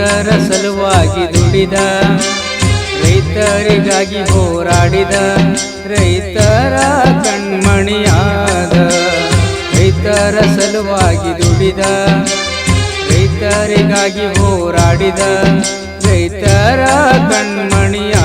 ರೈತರ ಸಲುವಾಗಿ ದುಡಿದ ರೈತರಿಗಾಗಿ ಹೋರಾಡಿದ ರೈತರ ಕಣ್ಮಣಿಯಾದ ರೈತರ ಸಲುವಾಗಿ ದುಡಿದ ರೈತರಿಗಾಗಿ ಹೋರಾಡಿದ ರೈತರ ಕಣ್ಮಣಿಯಾದ.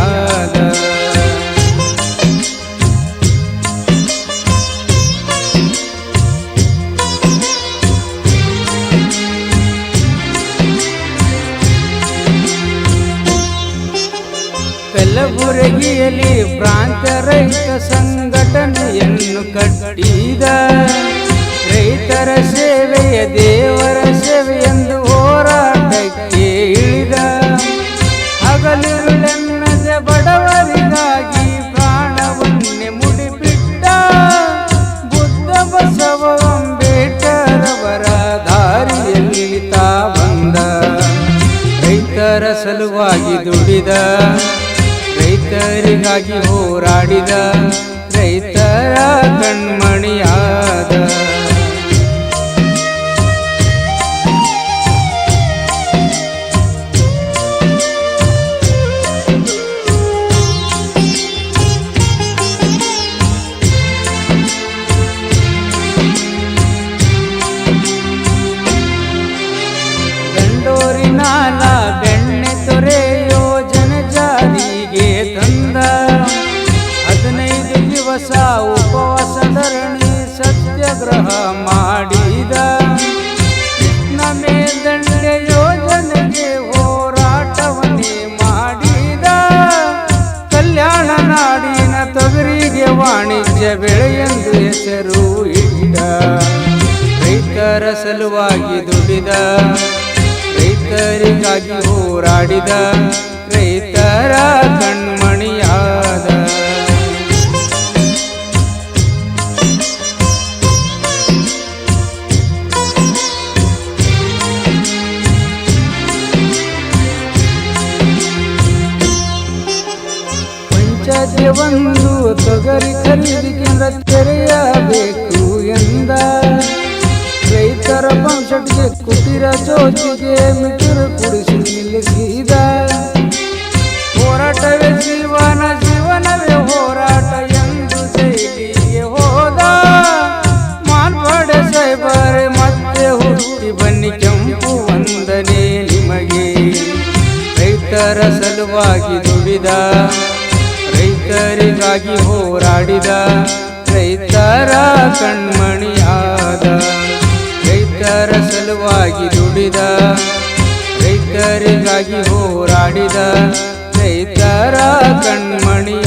ಕಲಬುರಗಿಯಲ್ಲಿ ಪ್ರಾಂತ ರೈತ ಸಂಘಟನೆಯನ್ನು ಕಟ್ಟಿದ ರೈತರ ಸೇವೆಯ ದೇವರ ಸೇವೆಯೆಂದು ಹೋರಾಟಕ್ಕೆ ಇಳಿದ ಹಗಲಿರುಳೆನ್ನದೆ ಬಡವರಿಗಾಗಿ ಪ್ರಾಣವನ್ನೇ ಮುಡಿಬಿಟ್ಟ ಬುದ್ಧ ಬಸವ ಅಂಬೇಡ್ಕರವರ ದಾರಿಯಲ್ಲಿ ತಾ ಬಂದ ರೈತರ ಸಲುವಾಗಿ ದುಡಿದ ರೈತರಿಗಾಗಿ ಹೋರಾಡಿದ ಮಾಡಿದ. ನಮೇದಂಡೆ ಯೋಜನೆಗೆ ಹೋರಾಟವನ್ನೇ ಮಾಡಿದ. ಕಲ್ಯಾಣ ನಾಡಿನ ತೊಗರಿಗೆ ವಾಣಿಜ್ಯ ಬೆಳೆಯೆಂದು ಹೆಸರು ಇಟ್ಟ. ರೈತರ ಸಲುವಾಗಿ ದುಡಿದ. ರೈತರಿಗಾಗಿ ಹೋರಾಡಿದ. ರೈತರ ಕಣ್ಮಣಿಯಾದ ಒಂದು ತೊಗರಿ ಖರೀದಿ ಕೇಂದ್ರ ತೆರೆಯಬೇಕು ಎಂದ. ರೈತರ ಪಂಪ್ಸೆಟ್ಗೆ ಕುಟಿರ ಜೋತಿಗೆ ಮಿಟರು ಕುಡಿಸಿ ನಿಲ್ಲಿಸಿದ. ಹೋರಾಟವೇ ಜೀವನ, ಜೀವನವೇ ಹೋರಾಟ ಎಂದು ಜೈಲಿಗೆ ಹೋದ. ಮಾನ್ಪಾಡೆ ಸಾಯ್ಬಾರೆ ಮತ್ತೆ ಹುಟ್ಟಿ ಬನ್ನಿ ಕೆಂಪು ವಂದನೆ ನಿಮಗೆ. ರೈತರ ಸಲುವಾಗಿ ದುಡಿದ. ರೈತರಿಗಾಗಿ ಹೋರಾಡಿದ ರೈತರ ಕಣ್ಮಣಿಯಾದ ರೈತರ ಸಲುವಾಗಿ ದುಡಿದ ರೈತರಿಗಾಗಿ ಹೋರಾಡಿದ ರೈತರ ಕಣ್ಮಣಿಯಾದ